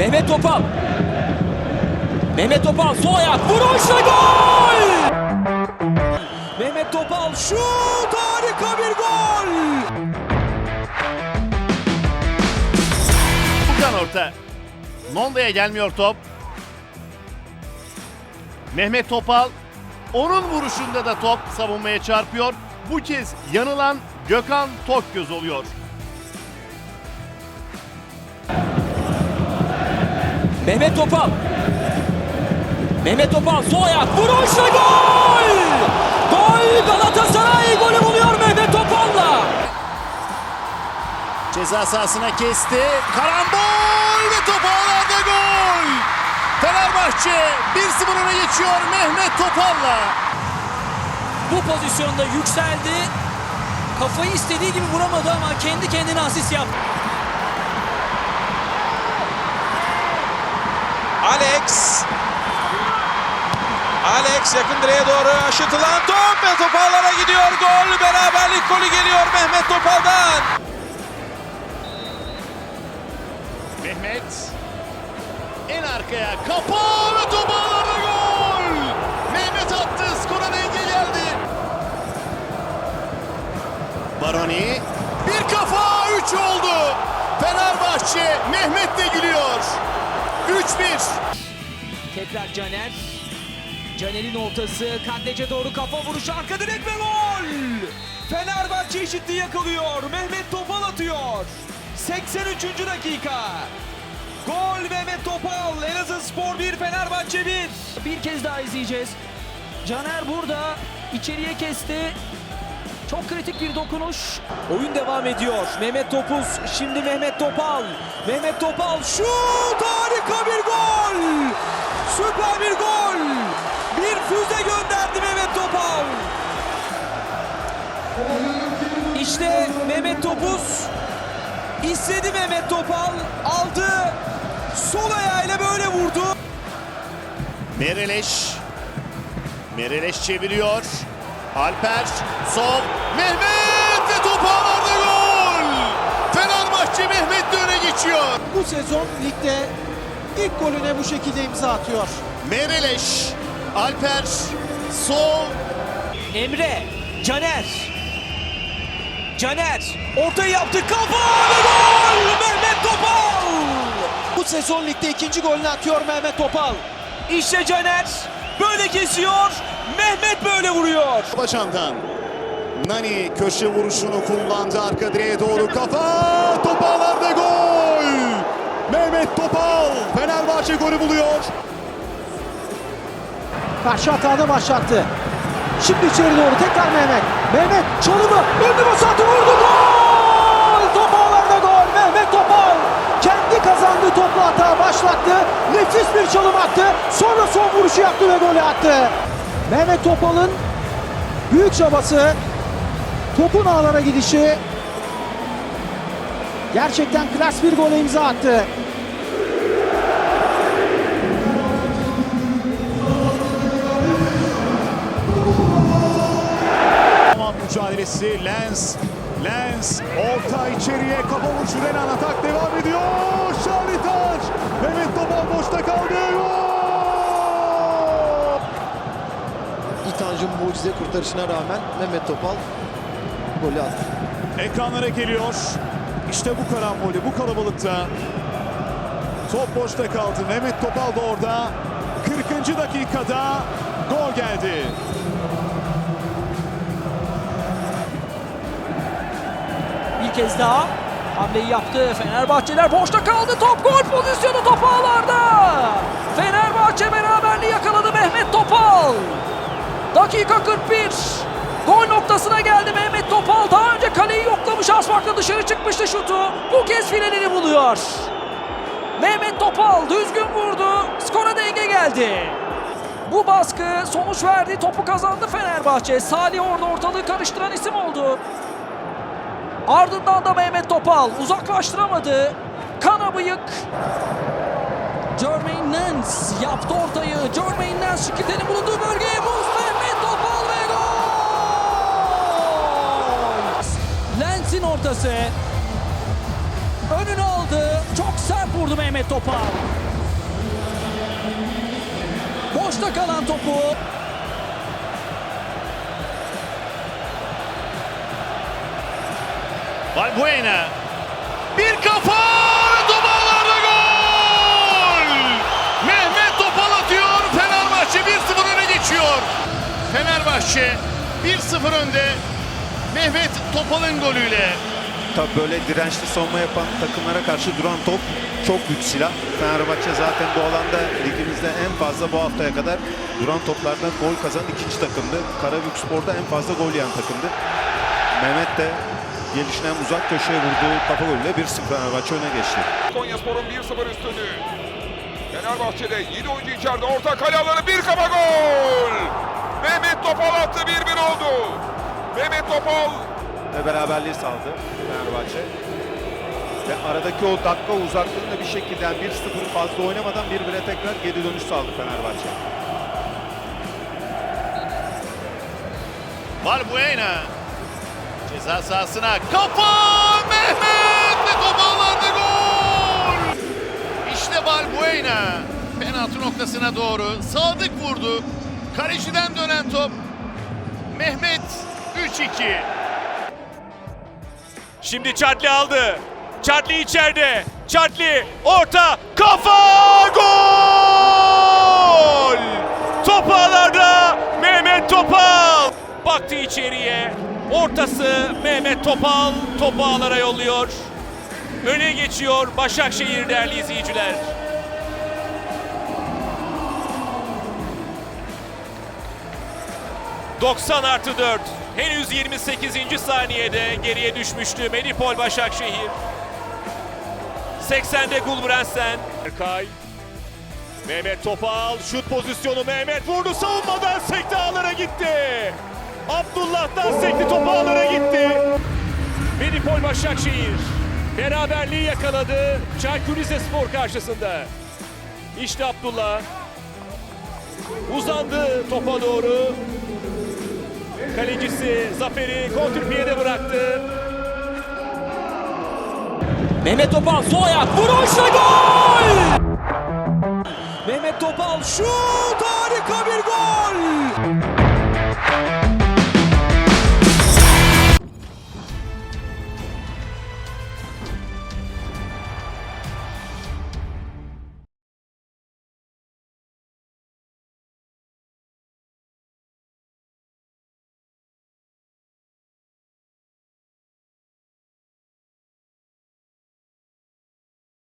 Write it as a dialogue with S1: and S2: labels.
S1: Mehmet Topal. Mehmet Topal sol ayak vuruş ve gol! Mehmet Topal şut harika bir gol!
S2: Furkan orta. Nonda'ya gelmiyor top. Mehmet Topal onun vuruşunda da top savunmaya çarpıyor. Bu kez yanılan Gökhan Tokgöz oluyor.
S1: Mehmet Topal. Mehmet Topal sol ayak vuruş ve gol! Gol Galatasaray golü buluyor Mehmet Topal'la.
S2: Ceza sahasına kesti. Karambol ve top ağlarda gol. Fenerbahçe 1-0 öne geçiyor Mehmet Topal'la.
S1: Bu pozisyonda yükseldi. Kafayı istediği gibi vuramadı ama kendi kendine asist yaptı.
S3: Alex. Alex yakın direğe doğru aşıtılan top ve topallara gidiyor. Gol beraberlik golü geliyor Mehmet Topal'dan.
S2: Mehmet en arkaya kapağı ve top ağlarda gol. Mehmet attı skora denge geldi. Baroni bir kafa 3 oldu. Fenerbahçe Mehmet de gülüyor. 3-1.
S1: Tekrar Caner. Caner'in ortası Kandece doğru kafa vuruşu arka direk ve gol! Fenerbahçe eşitliği yakalıyor. Mehmet Topal atıyor. 83. dakika. Gol Mehmet Topal. Elazığ Spor 1 Fenerbahçe 1. Bir kez daha izleyeceğiz. Caner burada içeriye kesti. Çok kritik bir dokunuş. Oyun devam ediyor. Mehmet Topuz, şimdi Mehmet Topal. Mehmet Topal şut! Harika bir gol! Süper bir gol! Bir füze gönderdi Mehmet Topal. İşte Mehmet Topuz. İstedi Mehmet Topal. Aldı. Sol ayağıyla böyle vurdu.
S2: Mereleş. Mereleş çeviriyor. Alper. Sol. Mehmet ve top ağlarda gol. Fenerbahçe Mehmet geçiyor.
S4: Bu sezon ligde ilk golüne bu şekilde imza atıyor.
S2: Mereleş. Alper. Sol.
S1: Emre, Caner. Caner ortayı yaptı kafa ve gol! Mehmet Topal!
S4: Bu sezon ligde ikinci golünü atıyor Mehmet Topal.
S1: İşte Caner böyle kesiyor. Mehmet böyle vuruyor.
S2: Bacan'dan. Nani köşe vuruşunu kullandı arka direğe doğru kafa. Top ağlarda gol. Mehmet Fenerbahçe golü buluyor.
S4: Karşı hatada başlattı. Şimdi içeri doğru tekrar Mehmet. Mehmet çalımı. Önlü basatı vurdu. Gol! Top ağlarda gol. Mehmet Topal. Kendi kazandığı topla hata başlattı. Nefis bir çalım attı. Sonra son vuruşu yaptı ve golü attı. Mehmet Topal'ın büyük çabası. Topun ağlara gidişi. Gerçekten klas bir gole imza attı.
S5: Mücadelesi Lens. Lens orta içeriye kafa vuruşu Renan atak devam ediyor. Şarlitaş. Mehmet Topal boşta kaldı.
S6: İtancın mucize kurtarışına rağmen Mehmet Topal golü attı.
S5: Ekranlara geliyor. İşte bu karambolü bu kalabalıkta. Top boşta kaldı. Mehmet Topal da orada. 40. dakikada gol geldi.
S1: Bir kez daha hamleyi yaptı. Fenerbahçeler boşta kaldı. Top gol pozisyonu top ağlarda. Fenerbahçe beraberliği yakaladı Mehmet Topal. Dakika 41. Gol noktasına geldi Mehmet Topal. Daha önce kaleyi yoklamış az farkla dışarı çıkmıştı şutu. Bu kez finalini buluyor. Mehmet Topal düzgün vurdu. Skora denge geldi. Bu baskı sonuç verdi. Topu kazandı Fenerbahçe. Salih orada ortalığı karıştıran isim oldu. Ardından da Mehmet Topal uzaklaştıramadı. Kana bıyık. Jermaine Nance yaptı ortayı. Jermaine Nance şikayetini bulunduğu bölgeye buz. Mehmet Topal ve gol! Lens'in ortası. Önünü aldı. Çok sert vurdu Mehmet Topal. Boşta kalan topu
S2: Valbuena. Bir kafa ve Topal'larda gol! Mehmet Topal atıyor. Fenerbahçe 1-0 öne geçiyor. Fenerbahçe 1-0 önde. Mehmet Topal'ın golüyle.
S7: Tabii böyle dirençli savunma yapan takımlara karşı duran top çok güç silah. Fenerbahçe zaten bu alanda ligimizde en fazla bu haftaya kadar duran toplardan gol kazanan ikinci takımdı. Karabük Spor'da en fazla gol yiyen takımdı. Mehmet de gelişinden uzak köşeye vurduğu kafa golüyle 1-0 Fenerbahçe öne geçti.
S8: Konyaspor'un 1-0 üstünlüğü. Fenerbahçe'de 7 oyuncu içeride orta kale alanı bir kafa gol. Mehmet Topal attı 1-1 oldu. Mehmet Topal
S7: Ve beraberliği sağladı Fenerbahçe. Ve aradaki o dakika uzaklığında bir şekilde yani 1-0 fazla oynamadan 1-1'e tekrar geri dönüş sağladı Fenerbahçe.
S2: Valbuena. Ceza sahasına kafa Mehmet ve Topal'larda gol. İşte Valbuena. Penaltı noktasına doğru sadık vurdu. Kaleciden dönen top. Mehmet 3-2.
S3: Şimdi Çatli aldı. Çatli içeride. Çatli orta kafa gol! Top ağlarda Mehmet Topal. Baktı içeriye. Ortası Mehmet Topal topu ağlara yolluyor. Öne geçiyor Başakşehir değerli izleyiciler. ...90 artı 4. Henüz 28. saniyede geriye düşmüştü Medipol Başakşehir. 80'de Gulbrandsen. Erkay. Mehmet Topal şut pozisyonu Mehmet vurdu savunmadan sekti ağlara gitti. Abdullah'tan sekti topu ağlara gitti. Medipol Başakşehir beraberliği yakaladı Çaykur Rizespor karşısında. İşte Abdullah uzandı topa doğru. Kalecisi Zafer'i kontrpiyede bıraktı.
S9: Mehmet Topal sol ayak vuruş ve gol! Mehmet Topal şut harika bir gol!